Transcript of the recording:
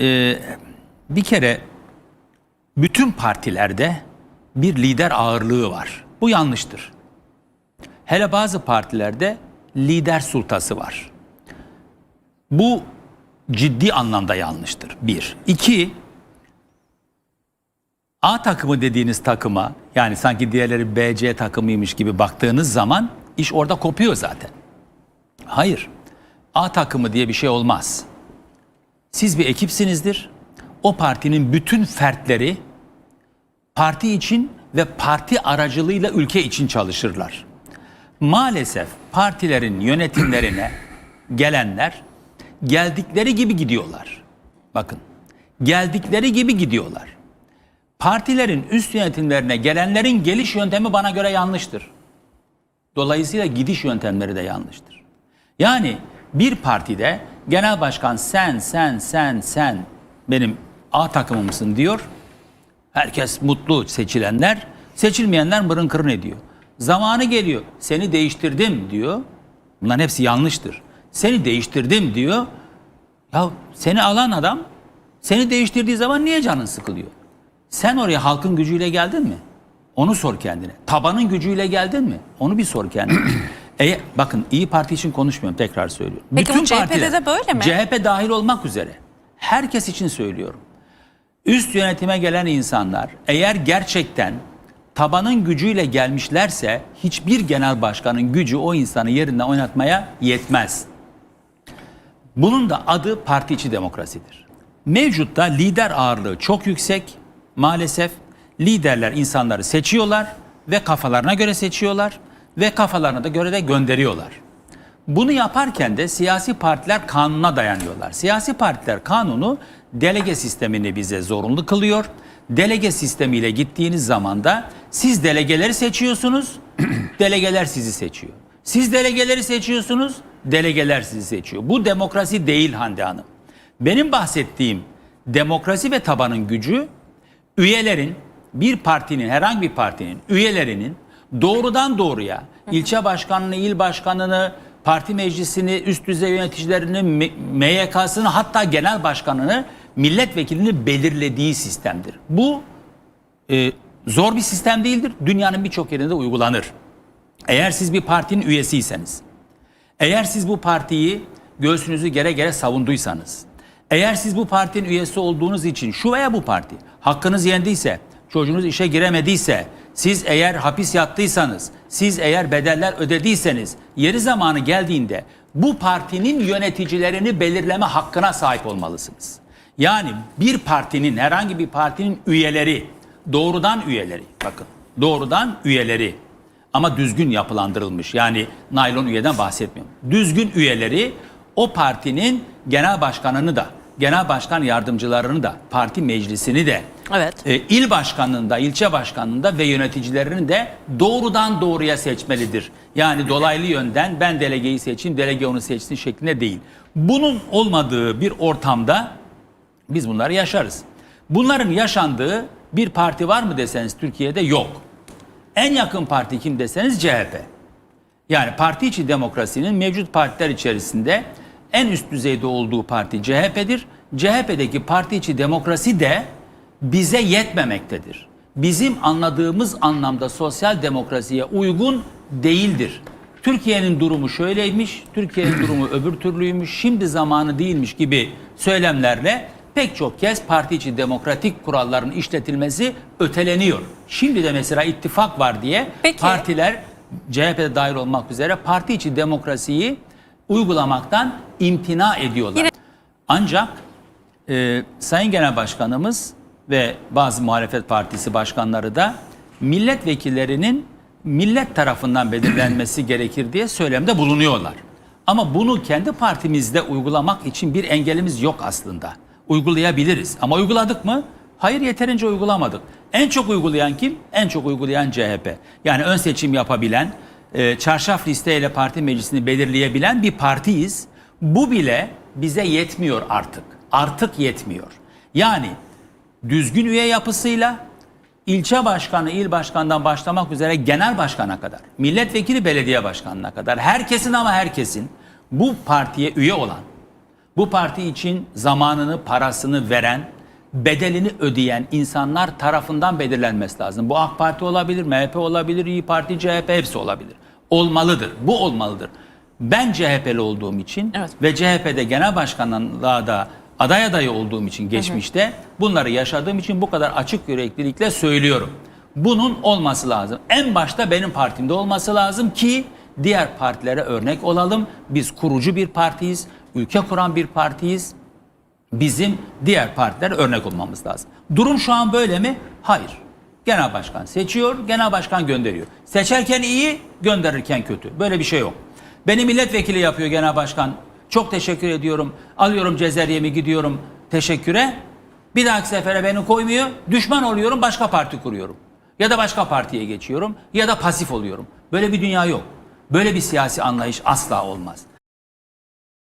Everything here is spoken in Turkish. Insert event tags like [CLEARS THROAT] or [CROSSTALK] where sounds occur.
Ee, bir kere bütün partilerde bir lider ağırlığı var. Bu yanlıştır. Hele bazı partilerde lider sultası var. Bu ciddi anlamda yanlıştır. Bir. İki, A takımı dediğiniz takıma yani sanki diğerleri BC takımıymış gibi baktığınız zaman iş orada kopuyor zaten. Hayır. A takımı diye bir şey olmaz. Siz bir ekipsinizdir. O partinin bütün fertleri parti için ve parti aracılığıyla ülke için çalışırlar. Maalesef partilerin yönetimlerine gelenler geldikleri gibi gidiyorlar. Bakın. Geldikleri gibi gidiyorlar. Partilerin üst yönetimlerine gelenlerin geliş yöntemi bana göre yanlıştır. Dolayısıyla gidiş yöntemleri de yanlıştır. Yani bir partide genel başkan sen sen sen sen benim A takımımsın diyor. Herkes mutlu seçilenler, seçilmeyenler mırın kırın ediyor. Zamanı geliyor. Seni değiştirdim diyor. Bunların hepsi yanlıştır. Seni değiştirdim diyor. Ya seni alan adam seni değiştirdiği zaman niye canın sıkılıyor? Sen oraya halkın gücüyle geldin mi? Onu sor kendine. Tabanın gücüyle geldin mi? Onu bir sor kendine. E, bakın İyi Parti için konuşmuyorum tekrar söylüyorum. Peki bu CHP'de de böyle mi? CHP dahil olmak üzere. Herkes için söylüyorum. Üst yönetime gelen insanlar eğer gerçekten tabanın gücüyle gelmişlerse hiçbir genel başkanın gücü o insanı yerinden oynatmaya yetmez. Bunun da adı parti içi demokrasidir. Mevcutta lider ağırlığı çok yüksek. Maalesef liderler insanları seçiyorlar ve kafalarına göre seçiyorlar ve kafalarına da göre de gönderiyorlar. Bunu yaparken de siyasi partiler kanuna dayanıyorlar. Siyasi partiler kanunu delege sistemini bize zorunlu kılıyor. Delege sistemiyle gittiğiniz zaman da siz delegeleri seçiyorsunuz, [CLEARS THROAT] delegeler sizi seçiyor. Siz delegeleri seçiyorsunuz, delegeler sizi seçiyor. Bu demokrasi değil Hande Hanım. Benim bahsettiğim demokrasi ve tabanın gücü üyelerin bir partinin herhangi bir partinin üyelerinin doğrudan doğruya ilçe başkanını, il başkanını, parti meclisini, üst düzey yöneticilerini, MYK'sını hatta genel başkanını, milletvekilini belirlediği sistemdir. Bu e, zor bir sistem değildir. Dünyanın birçok yerinde uygulanır. Eğer siz bir partinin üyesiyseniz, eğer siz bu partiyi göğsünüzü gere gere savunduysanız, eğer siz bu partinin üyesi olduğunuz için şu veya bu parti hakkınız yendiyse, çocuğunuz işe giremediyse, siz eğer hapis yattıysanız, siz eğer bedeller ödediyseniz, yeri zamanı geldiğinde bu partinin yöneticilerini belirleme hakkına sahip olmalısınız. Yani bir partinin, herhangi bir partinin üyeleri, doğrudan üyeleri, bakın doğrudan üyeleri ama düzgün yapılandırılmış. Yani naylon üyeden bahsetmiyorum. Düzgün üyeleri o partinin genel başkanını da, genel başkan yardımcılarını da, parti meclisini de, Evet. e, il başkanını da, ilçe başkanını da ve yöneticilerini de doğrudan doğruya seçmelidir. Yani dolaylı yönden ben delegeyi seçeyim, delege onu seçsin şeklinde değil. Bunun olmadığı bir ortamda biz bunları yaşarız. Bunların yaşandığı bir parti var mı deseniz Türkiye'de yok. En yakın parti kim deseniz CHP. Yani parti içi demokrasinin mevcut partiler içerisinde en üst düzeyde olduğu parti CHP'dir. CHP'deki parti içi demokrasi de bize yetmemektedir. Bizim anladığımız anlamda sosyal demokrasiye uygun değildir. Türkiye'nin durumu şöyleymiş, Türkiye'nin [CLEARS THROAT] durumu öbür türlüymüş, şimdi zamanı değilmiş gibi söylemlerle pek çok kez parti içi demokratik kuralların işletilmesi öteleniyor. Şimdi de mesela ittifak var diye Peki. partiler CHP'de dahil olmak üzere parti içi demokrasiyi uygulamaktan imtina ediyorlar. Yine- Ancak e, Sayın Genel Başkanımız ve bazı muhalefet partisi başkanları da milletvekillerinin millet tarafından belirlenmesi [CLEARS THROAT] gerekir diye söylemde bulunuyorlar. Ama bunu kendi partimizde uygulamak için bir engelimiz yok aslında. Uygulayabiliriz ama uyguladık mı? Hayır yeterince uygulamadık. En çok uygulayan kim? En çok uygulayan CHP. Yani ön seçim yapabilen, e, çarşaf listeyle parti meclisini belirleyebilen bir partiyiz. Bu bile bize yetmiyor artık. Artık yetmiyor. Yani düzgün üye yapısıyla ilçe başkanı, il başkanından başlamak üzere genel başkana kadar, milletvekili belediye başkanına kadar herkesin ama herkesin bu partiye üye olan Bu parti için zamanını, parasını veren, bedelini ödeyen insanlar tarafından belirlenmesi lazım. Bu AK Parti olabilir, MHP olabilir, İyi Parti, CHP hepsi olabilir. Olmalıdır. Bu olmalıdır. Ben CHP'li olduğum için Evet. ve CHP'de genel başkanlığa da aday adayı olduğum için geçmişte bunları yaşadığım için bu kadar açık yüreklilikle söylüyorum. Bunun olması lazım. En başta benim partimde olması lazım ki diğer partilere örnek olalım. Biz kurucu bir partiyiz, ülke kuran bir partiyiz. Bizim diğer partilere örnek olmamız lazım. Durum şu an böyle mi? Hayır. Genel başkan seçiyor, genel başkan gönderiyor. Seçerken iyi, gönderirken kötü. Böyle bir şey yok. Beni milletvekili yapıyor genel başkan. Çok teşekkür ediyorum. Alıyorum cezeryemi gidiyorum teşekküre. Bir dahaki sefere beni koymuyor. Düşman oluyorum başka parti kuruyorum. Ya da başka partiye geçiyorum ya da pasif oluyorum. Böyle bir dünya yok. Böyle bir siyasi anlayış asla olmaz.